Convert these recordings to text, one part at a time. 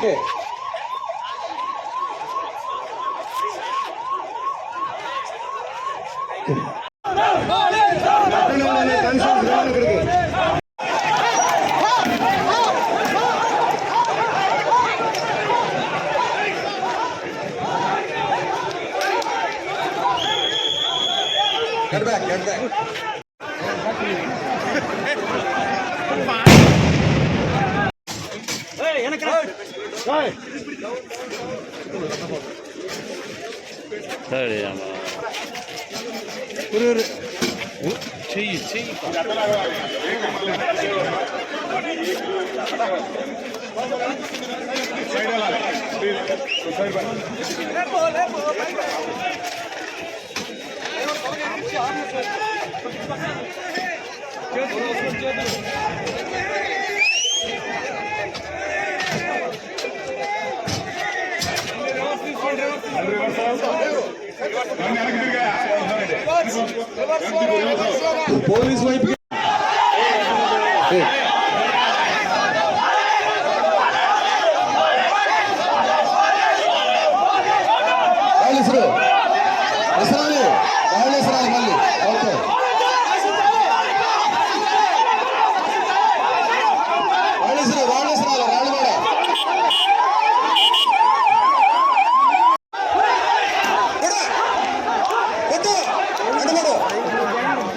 Okay Get back, get back. 誰やな。これあれ。チーチー police వైపు వాళ్ళు విసరాలి వాళ్ళు విసరాలి మళ్ళీ ఓకే వాళ్ళు విసరాలి వాళ్ళు విసరాలి వాళ్ళు కూడా కూడా. వద్దు. అడ్డుపడు.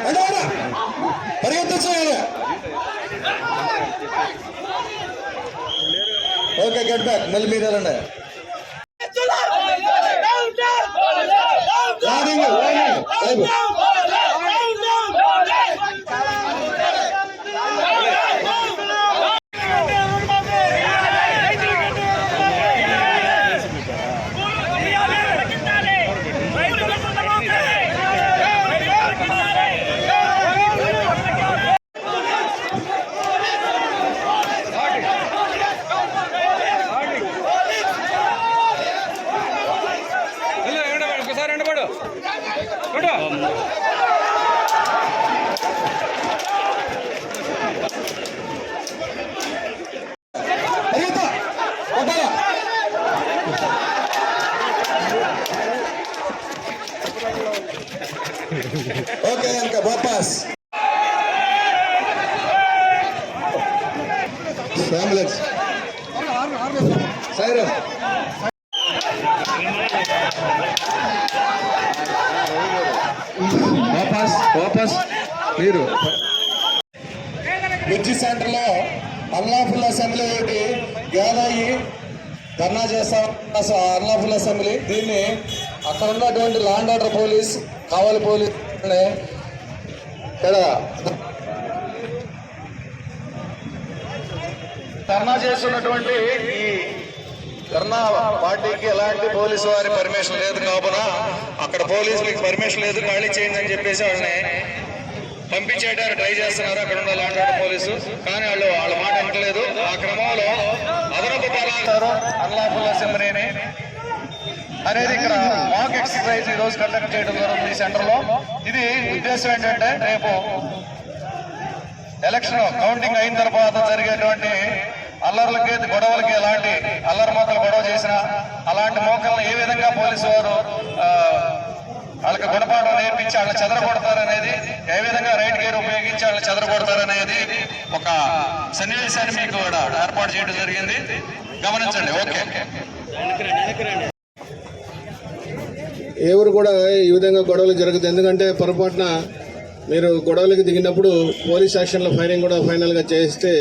అడ్డుపడు. పరిగెత్తొచ్చాయి ఓకే గెట్ బ్యాక్ మళ్ళీ మీరు వెళ్ళండి లాగింగ్ వాపస్ వాపస్ మీరు. బ్రిడ్జి సెంటర్లో అల్లాఫుల్ అసెంబ్లీ ఒకటి గ్యాదర్ ధర్నా చేస్తా. అల్లాఫుల్ అసెంబ్లీ దీన్ని అక్కడ ఉన్నటువంటి లాండ్ ఆర్డర్ పోలీస్ కావాలి పోలీస్ ఇక్కడ ధర్నా చేస్తున్నటువంటి ఈ ధర్నా పార్టీకి ఎలాంటి పోలీసు వారి పర్మిషన్ లేదు కావున అక్కడ పోలీసులకి పర్మిషన్ లేదు ఖాళీ చేయండి అని చెప్పేసి వాళ్ళని పంపించేయడానికి ట్రై చేస్తున్నారు. అక్కడ ఉన్న లాంటి పోలీసు. కానీ వాళ్ళు వాళ్ళ మాట వినట్లేదు. ఆ క్రమంలో అదనపు బలాలు అన్లాఫుల్ అసెంబ్లీని అనేది ఇక్కడ మాక్ ఎక్సర్సైజ్ ఈ రోజు కండక్ట్ చేయడం జరుగుతుంది ఈ సెంటర్లో. ఇది ఉద్దేశం ఏంటంటే రేపు ఎలక్షన్ కౌంటింగ్ అయిన తర్వాత జరిగేటువంటి అల్లర్లకి గొడవలకి ఎలాంటి అల్లరిమోతలు గొడవ చేసినా అలాంటి మోకలను ఏ విధంగా పోలీసు వారు వాళ్ళకి గుణపాఠం నేర్పించి వాళ్ళని చెదరగొడతారనేది ఏ విధంగా రైట్ గేర్ ఉపయోగించి వాళ్ళని చెదరగొడతారనేది ఒక సన్నివేశాన్ని మీకు కూడా ఏర్పాటు చేయడం జరిగింది. గమనించండి. ఓకే. ఎవరు కూడా ఈ విధంగా గొడవలు జరుగుతుంది ఎందుకంటే పొరపాటున మీరు గొడవలకు దిగినప్పుడు పోలీస్ యాక్షన్లో ఫైరింగ్ కూడా ఫైనల్గా చేస్తే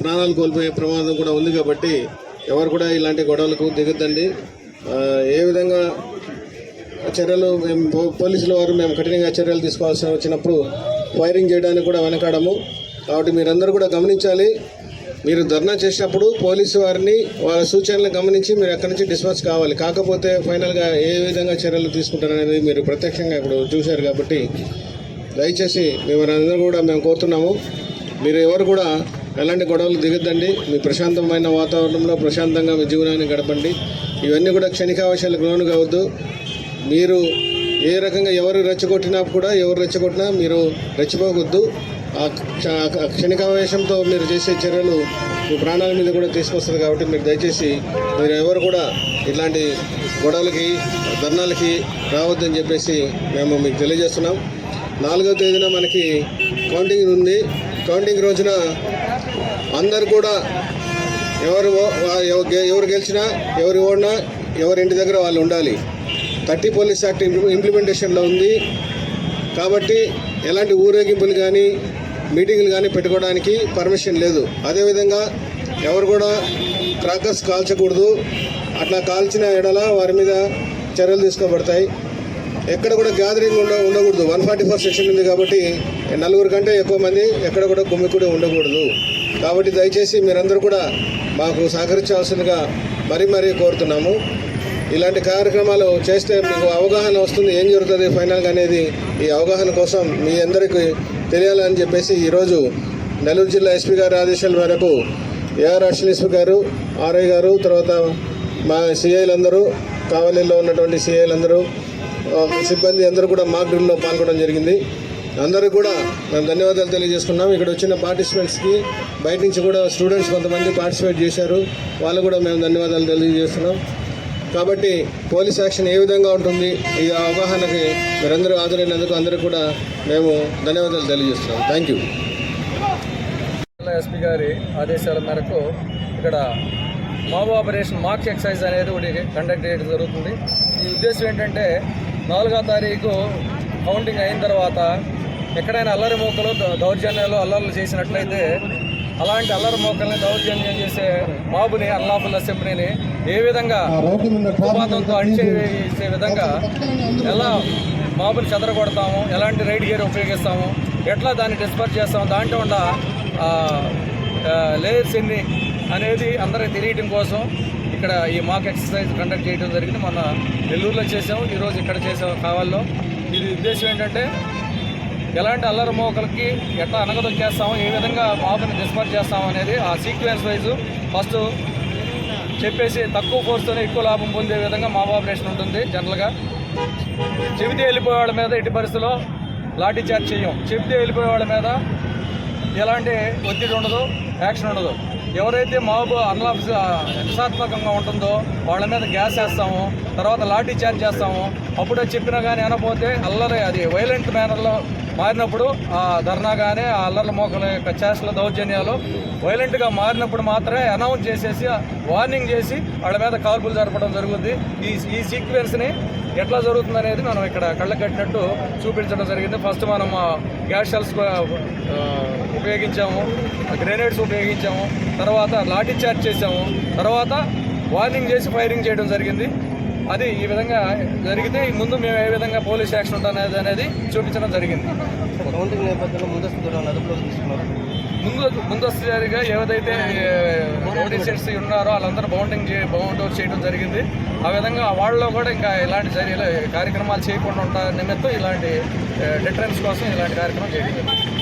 ప్రాణాలు కోల్పోయే ప్రమాదం కూడా ఉంది కాబట్టి ఎవరు కూడా ఇలాంటి గొడవలకు దిగుతండి ఏ విధంగా చర్యలు మేము పోలీసుల వారు మేము కఠినంగా చర్యలు తీసుకోవాల్సి వచ్చినప్పుడు ఫైరింగ్ చేయడానికి కూడా వెనకాడము. కాబట్టి మీరందరూ కూడా గమనించాలి. మీరు ధర్నా చేసినప్పుడు పోలీసు వారిని వాళ్ళ సూచనలు గమనించి మీరు అక్కడి నుంచి డిస్పర్స్ కావాలి. కాకపోతే ఫైనల్గా ఏ విధంగా చర్యలు తీసుకుంటారనేది మీరు ప్రత్యక్షంగా ఇప్పుడు చూశారు కాబట్టి దయచేసి మిమ్మల్ని కూడా మేము కోరుతున్నాము. మీరు ఎవరు కూడా ఎలాంటి గొడవలు దిగద్దండి. మీ ప్రశాంతమైన వాతావరణంలో ప్రశాంతంగా మీ జీవనాన్ని గడపండి. ఇవన్నీ కూడా క్షణికావశాలకు లోను కావద్దు. మీరు ఏ రకంగా ఎవరు రెచ్చగొట్టినా కూడా ఎవరు రెచ్చగొట్టినా మీరు రెచ్చిపోవద్దు ఆ క్షణికావేశంతో మీరు చేసే చర్యలు మీ ప్రాణాల మీద కూడా తీసుకొస్తుంది కాబట్టి మీరు దయచేసి మీరు ఎవరు కూడా ఇలాంటి గొడవలకి ధర్నాలకి రావద్దని చెప్పేసి మేము మీకు తెలియజేస్తున్నాం. నాలుగో తేదీన మనకి కౌంటింగ్ ఉంది. కౌంటింగ్ రోజున అందరు కూడా ఎవరు ఓ- గె- ఎవరు గెలిచినా ఎవరు ఓడినా ఎవరి ఇంటి దగ్గర వాళ్ళు ఉండాలి. థర్టీ పోలీస్ యాక్ట్ ఇంప్లిమెంటేషన్లో ఉంది. కాబట్టి ఎలాంటి ఊరేగింపులు కానీ మీటింగులు కానీ పెట్టుకోవడానికి పర్మిషన్ లేదు. అదేవిధంగా ఎవరు కూడా క్రాకర్స్ కాల్చకూడదు. అట్లా కాల్చిన ఎడల వారి మీద చర్యలు తీసుకోబడతాయి. ఎక్కడ కూడా గ్యాదరింగ్ ఉండ ఉండకూడదు. వన్ ఫార్టీ ఫోర్ సెక్షన్ ఉంది కాబట్టి నలుగురు కంటే ఎక్కువ మంది ఎక్కడ కూడా గుమ్మికూడి ఉండకూడదు. కాబట్టి దయచేసి మీరందరూ కూడా మాకు సహకరించాల్సిందిగా మరీ మరీ కోరుతున్నాము. ఇలాంటి కార్యక్రమాలు చేస్తే మీకు అవగాహన వస్తుంది ఏం జరుగుతుంది ఫైనల్గా అనేది ఈ అవగాహన కోసం మీ అందరికీ తెలియాలని చెప్పేసి ఈరోజు నెల్లూరు జిల్లా ఎస్పీ గారి ఆదేశాల మేరకు ఏఆర్ అశ్వనీశ్వర్ గారు ఆర్ఐ గారు తర్వాత మా సిఐలందరూ కావలిలో ఉన్నటువంటి సిఐలందరూ సిబ్బంది అందరూ కూడా మాక్ డ్రిల్లో పాల్గొనడం జరిగింది. అందరూ కూడా మేము ధన్యవాదాలు తెలియజేసుకున్నాం. ఇక్కడ వచ్చిన పార్టిసిపెంట్స్కి బయట నుంచి కూడా స్టూడెంట్స్ కొంతమంది పార్టిసిపేట్ చేశారు. వాళ్ళు కూడా మేము ధన్యవాదాలు తెలియజేస్తున్నాం. కాబట్టి పోలీస్ యాక్షన్ ఏ విధంగా ఉంటుంది ఈ అవగాహనకి మీరందరూ హాజరైనందుకు అందరూ కూడా మేము ధన్యవాదాలు తెలియజేస్తున్నాం. థ్యాంక్ యూ ఎస్పీ గారి ఆదేశాల మేరకు ఇక్కడ మాబ్ ఆపరేషన్ మాక్ ఎక్సైజ్ అనేది ఒకటి కండక్ట్ చేయడం జరుగుతుంది. ఈ ఉద్దేశం ఏంటంటే నాలుగో తారీఖు కౌంటింగ్ అయిన తర్వాత ఎక్కడైనా అల్లరి మూకలు దౌర్జన్యాలు అల్లర్లు చేసినట్లయితే అలాంటి అల్లరి మూకల్ని దౌర్జన్యం చేసే మాబుని అన్లాఫుల్ అసెంబ్లీని ఏ విధంగా ఉపాధంతో అణిచేసే విధంగా ఎలా మాబుని చెదరగొడతాము ఎలాంటి రైడ్ గేర్ ఉపయోగిస్తాము ఎట్లా దాన్ని డిస్పర్స్ చేస్తాము దాంట్లో ఉన్న లేయర్స్ ఎన్ని అనేది అందరికి తెలియటం కోసం ఇక్కడ ఈ మాక్ ఎక్సర్సైజ్ కండక్ట్ చేయడం జరిగింది. మొన్న నెల్లూరులో చేసాము ఈరోజు ఇక్కడ చేసాము కావాల్లో. ఇది ఉద్దేశం ఏంటంటే ఎలాంటి అల్లరి మోకలకి ఎట్లా అనగదొక్కేస్తాము ఏ విధంగా మాబుని డిస్పర్స్ చేస్తాము అనేది ఆ సీక్వెన్స్ వైజ్ ఫస్ట్ చెప్పేసి తక్కువ ఫోర్స్తోనే ఎక్కువ లాభం పొందే విధంగా మాబ్ ఆపరేషన్ ఉంటుంది జనరల్గా చెబితే వెళ్ళిపోయే వాళ్ళ మీద ఎట్టి పరిస్థితుల్లో లాఠీ చార్జ్ చేయం. చెబితే వెళ్ళిపోయే వాళ్ళ మీద ఎలాంటి ఒత్తిడి ఉండదు యాక్షన్ ఉండదు. ఎవరైతే మాబు అన్లాఫ్ హింసాత్మకంగా ఉంటుందో వాళ్ళ మీద గ్యాస్ వేస్తాము తర్వాత లాఠీ చార్జ్ చేస్తాము అప్పుడే చెప్పినా కానీ అనపోతే అల్లరి అది వైలెంట్ మేనర్లో మారినప్పుడు ఆ ధర్నా కానీ ఆ అల్లర్ల మోకల యొక్క చేష్టల దౌర్జన్యాలు వైలెంట్గా మారినప్పుడు మాత్రమే అనౌన్స్ చేసేసి వార్నింగ్ చేసి వాళ్ళ మీద కాల్పులు జరపడం జరుగుతుంది ఈ ఈ సీక్వెన్స్ని ఎట్లా జరుగుతుంది అనేది మనం ఇక్కడ కళ్ళ కట్టినట్టు చూపించడం జరిగింది. ఫస్ట్ మనం గ్యాస్ షెల్స్ ఉపయోగించాము గ్రెనేడ్స్ ఉపయోగించాము తర్వాత లాఠీ చార్జ్ చేసాము తర్వాత వార్నింగ్ చేసి ఫైరింగ్ చేయడం జరిగింది. అది ఈ విధంగా జరిగితే ముందు మేము ఏ విధంగా పోలీస్ యాక్షన్ ఉంటుంది అనేది చూపించడం జరిగింది. కౌంటింగ్ నేపథ్యంలో ముందస్తు దూరాన్ని అదుపులోకి తీసుకున్నారు. ముందు ముందస్తుగా ఉన్నారో వాళ్ళందరూ బౌండింగ్ చే బౌండ్ అవుట్ చేయడం జరిగింది. ఆ విధంగా వాళ్ళలో కూడా ఇంకా ఇలాంటి చర్యలు కార్యక్రమాలు చేయకుండా ఉంటా నిమిత్తం ఇలాంటి డిటరెన్స్ కోసం ఇలాంటి కార్యక్రమం చేయడం జరిగింది.